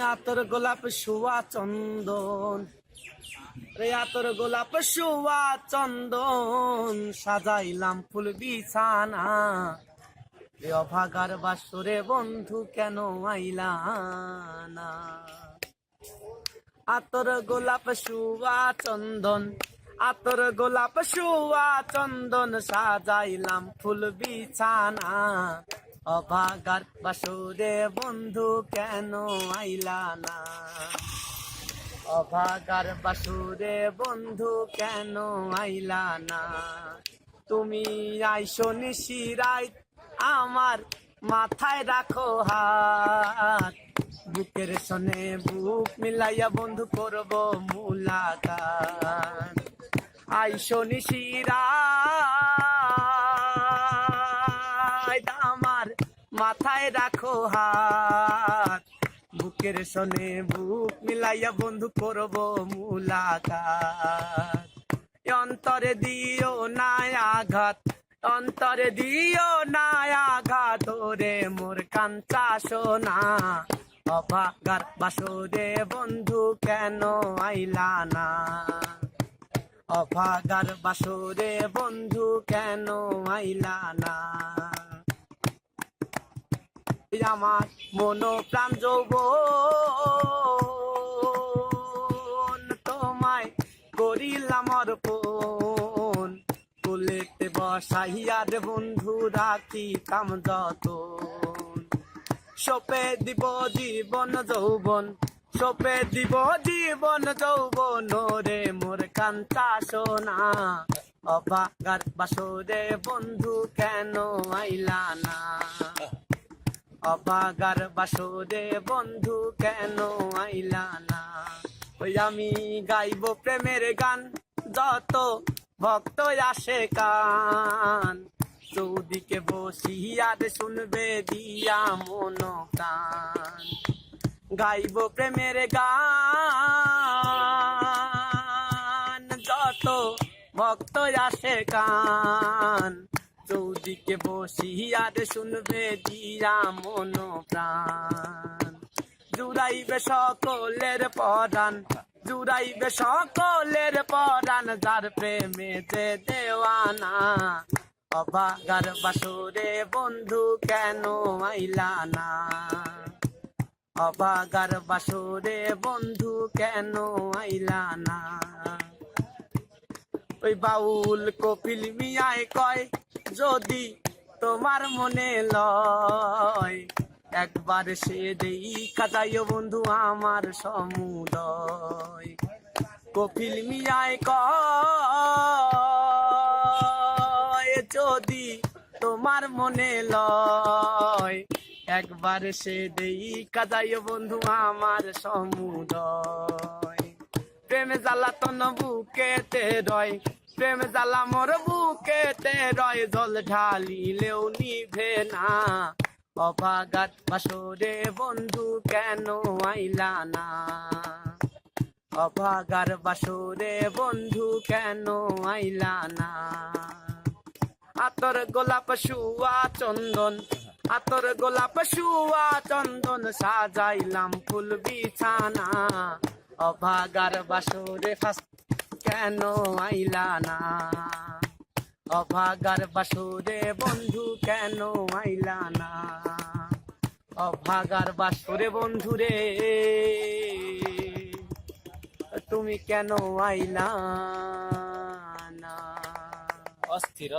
আতর গোলাপ শুয়া চন্দন। রে আতর গোলাপ শুয়া চন্দন, সাজাইলাম ফুল বিছানা। রে অভাগার বাসরে বন্ধু কেন আইলা না? আতর গোলাপ শুয়া চন্দন, আতর গোলাপ শুয়া চন্দন, সাজাইলাম ফুল বিছানা। অভাগার বাসরে বন্ধু কেন আইলা না? অভাগার বাসুরে বন্ধু কেন আইলা না? তুমি আইসো নিশিরাই আমার মাথায় রাখো হাত। বুকের সনে বুক মিলাইয়া বন্ধু করব মুলাকাত। আইসো নিশিরাই আমার মাথায় রাখো হাত। বুকের সনে বুক মিলাইয়া বন্ধু করব মুলাকাত। অন্তরে দিও না আঘাত, অন্তরে দিও না আঘাত। রে মোর কাঞ্চা সোনা, অভাগার বাসরে বন্ধু কেন আইলা না? অভাগার বাসরে বন্ধু কেন আইলা না? আমার মন প্রাণ যৌবন তোমায় করিলাম অর্পণ। কুলেতে বসাইয়ার বন্ধু রাখি কাম যত সপে দিব জীবন যৌবন, সপে দিব জীবন যৌবন রে মোর কান্তা সোনা। অবাগার বাসরে বন্ধু কেন আইলা না? অবাগার বাসরে বন্ধু কেন আইলা না? ওই আমি গাইব প্রেমের গান, যত ভক্ত আসে কান। চৌদিকে বসিয়ার শুনবে দিয়া মন প্রাণ। গাইব প্রেমের গান, যত ভক্ত আসে কান। চৌদিকে বসিয়ার শুনবে দিয়া মন প্রাণ জুড়াইবে সকলের পরাণ, জুড়াইবে সকলের পরাণ, যার প্রেমে যে দেওয়ানা। অবাগার বাসরে বন্ধু কেন আইলা না অবাগার বাসরে বন্ধু কেন আইলা না ওই বাউল কপিল মিয়ায় কয় যদি তোমার মনে লয়, একবার সে দেই কাজাইও বন্ধু আমার সমুদয়। কপিল মিয়ায় কয়, যদি তোমার মনে লয়, একবার সে দেই কাজাইও বন্ধু আমার সমুদয়। প্রেম জ্বালাতন বুকেতে রয় প্রেম জ্বালা মোর বুকেতে রয় জল ঢালি ঢালিলেও নিভে না। অভাগাত বাসরে বন্ধু কেন আইলা না? অভাগার বাসরে বন্ধু কেন আইলা না? আতর গোলাপ শুয়া চন্দন, আতর গোলাপ শুয়া চন্দন সাজাইলাম ফুল বিছানা। অভাগার বাসরে ফাস কেন আইলা না? অভাগার বাসুরে বন্ধু কেন আইলা না? অভাগার বাসুরে বন্ধু রে তুমি কেন আইলা না? অস্থির